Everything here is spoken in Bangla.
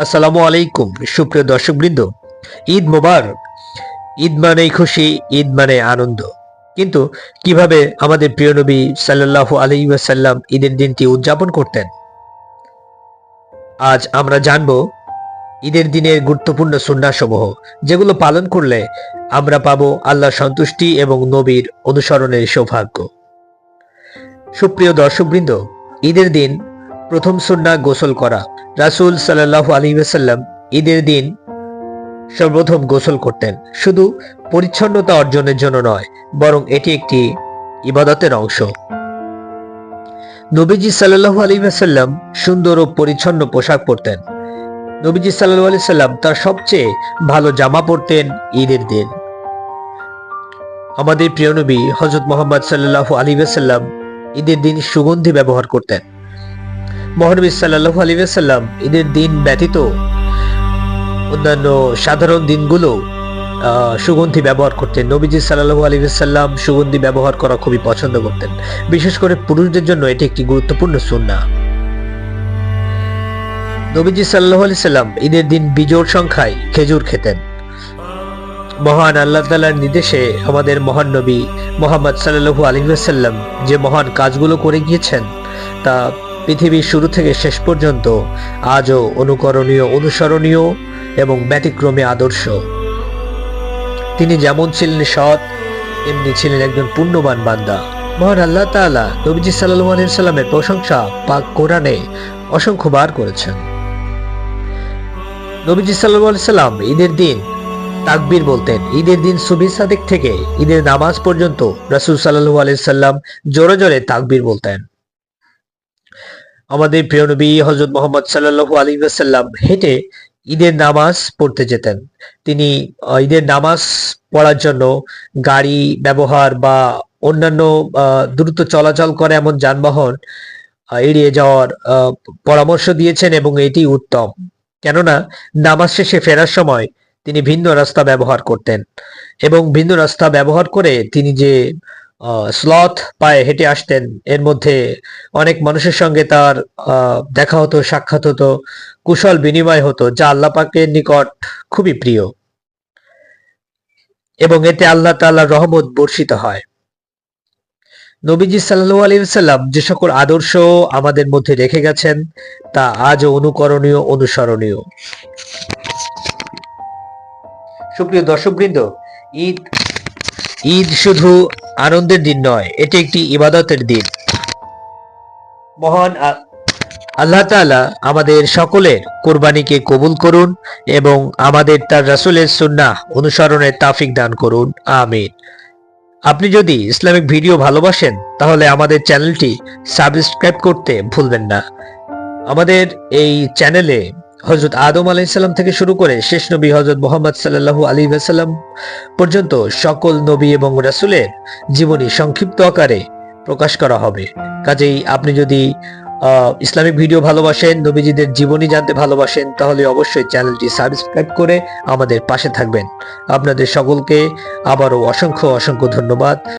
আসসালামু আলাইকুম, সুপ্রিয় দর্শকবৃন্দ। ঈদ মোবার ঈদ মানেই খুশি, ঈদ মানে আনন্দ। কিন্তু কীভাবে আমাদের প্রিয় নবী সাল্লাল্লাহু আলাইহি ওয়াসাল্লাম ঈদের দিনটি উদযাপন করতেন? আজ আমরা জানব ঈদের দিনের গুরুত্বপূর্ণ সুন্নাসমূহ যেগুলো পালন করলে আমরা পাবো আল্লাহ সন্তুষ্টি এবং নবীর অনুসরণের সৌভাগ্য। সুপ্রিয় দর্শকবৃন্দ, ঈদের দিন প্রথম সুন্না গোসল করা রাসূল সাল্লাল্লাহু আলী ওয়াসাল্লাম ঈদের দিন সর্বপ্রথম গোসল করতেন। শুধু পরিচ্ছন্নতা অর্জনের জন্য নয়, বরং এটি একটি ইবাদতের অংশ। নবীজি সাল্লাল্লাহু আলাইহি ওয়াসাল্লাম সুন্দর ও পরিচ্ছন্ন পোশাক পরতেন। নবীজি সাল্লাল্লাহু আলাইহি সাল্লাম তার সবচেয়ে ভালো জামা পরতেন ঈদের দিন। আমাদের প্রিয় নবী হযরত মুহাম্মদ সাল্লাল্লাহু আলাইহি ওয়াসাল্লাম ঈদের দিন সুগন্ধি ব্যবহার করতেন। মহানবী সাল্লাল্লাহু আলাইহি ওয়াসাল্লাম ঈদের দিন ব্যতীত অন্যান্য সাধারণ দিনগুলো সুগন্ধি ব্যবহার করতেন। নবীজি সাল্লাল্লাহু আলাইহি ওয়াসাল্লাম সুগন্ধি ব্যবহার করা খুবই পছন্দ করতেন। বিশেষ করে পুরুষদের জন্য এটি একটি গুরুত্বপূর্ণ সুন্নাহ। নবীজি সাল্লাল্লাহু আলাইহি সাল্লাম ঈদের দিন বিজোড় সংখ্যায় খেজুর খেতেন। মহান আল্লাহ তাআলার নির্দেশে আমাদের মহান নবী মোহাম্মদ সাল্লাল্লাহু আলাইহি ওয়াসাল্লাম যে মহান কাজগুলো করে গিয়েছেন, তা পৃথিবীর শুরু থেকে শেষ পর্যন্ত আজও অনুকরণীয়, অনুসরণীয় এবং ব্যতিক্রমী আদর্শ। তিনি যেমন ছিলেন সৎ, তেমনি ছিলেন একজন পুণ্যবান বান্দা। মহান আল্লাহ তাআলা নবীজি সাল্লাল্লাহু আলাইহি সাল্লামের প্রশংসা পাক কোরআনে অসংখ্যবার করেছেন। নবীজি সাল্লাল্লাহু আলাইহি সাল্লাম ঈদের দিন তাকবীর বলতেন। ঈদের দিন সুবহি সাদেক থেকে ঈদের নামাজ পর্যন্ত রাসূল সাল্লাল্লাহু আলাইহি সাল্লাম জোরে জোরে তাকবীর বলতেন। আমাদের প্রিয় নবী হজরত মোহাম্মদ সাল্লাল্লাহু আলাইহি ওয়াসাল্লাম হেঁটে ঈদের নামাজ পড়তে যেতেন। তিনি ঈদের নামাজ পড়ার জন্য গাড়ি ব্যবহার বা অন্যান্য দ্রুত চলাচল করে এমন যানবাহন এড়িয়ে যাওয়ার পরামর্শ দিয়েছেন এবং এটি উত্তম। কেননা, নামাজ শেষে ফেরার সময় তিনি ভিন্ন রাস্তা ব্যবহার করতেন এবং ভিন্ন রাস্তা ব্যবহার করে তিনি যে স্লথ পায়ে হেঁটে আসতেন। এর মধ্যে অনেক মানুষের সঙ্গে তার দেখা হতো, সাক্ষাৎ হতো, কুশল বিনিময় হতো, যা আল্লাহ পাকের নিকট খুবই প্রিয়। এবং এতে আল্লাহ তাআলার রহমত বর্ষিত হয়। নবীজি সাল্লাল্লাহু আলাইহি সাল্লাম যে সকল আদর্শ আমাদের মধ্যে রেখে গেছেন, তা আজও অনুকরণীয়, অনুসরণীয়। সুপ্রিয় দর্শকবৃন্দ, ঈদ ঈদ শুধু আনন্দের দিন নয়, এটি একটি ইবাদতের দিন। মহান আল্লাহ তাআলা আমাদের সকলের কোরবানিকে কবুল করুন এবং আমাদের তার রাসূলের সুন্নাহ অনুসরণের তাফিক দান করুন। আমিন। আপনি যদি ইসলামিক ভিডিও ভালোবাসেন, তাহলে আমাদের চ্যানেলটি সাবস্ক্রাইব করতে ভুলবেন না। আমাদের এই চ্যানেলে হজরত আদম আলাইসাল্লাম থেকে শুরু করে শেষ নবী হজরত মোহাম্মদ সাল্লাল্লাহু আলী সাল্লাম পর্যন্ত সকল নবী এবং রাসূলের জীবনী সংক্ষিপ্ত আকারে প্রকাশ করা হবে। কাজেই আপনি যদি ইসলামিক ভিডিও ভালোবাসেন, নবীজিদের জীবনী জানতে ভালোবাসেন, তাহলে অবশ্যই চ্যানেলটি সাবস্ক্রাইব করে আমাদের পাশে থাকবেন। আপনাদের সকলকে আবারও অসংখ্য অসংখ্য ধন্যবাদ।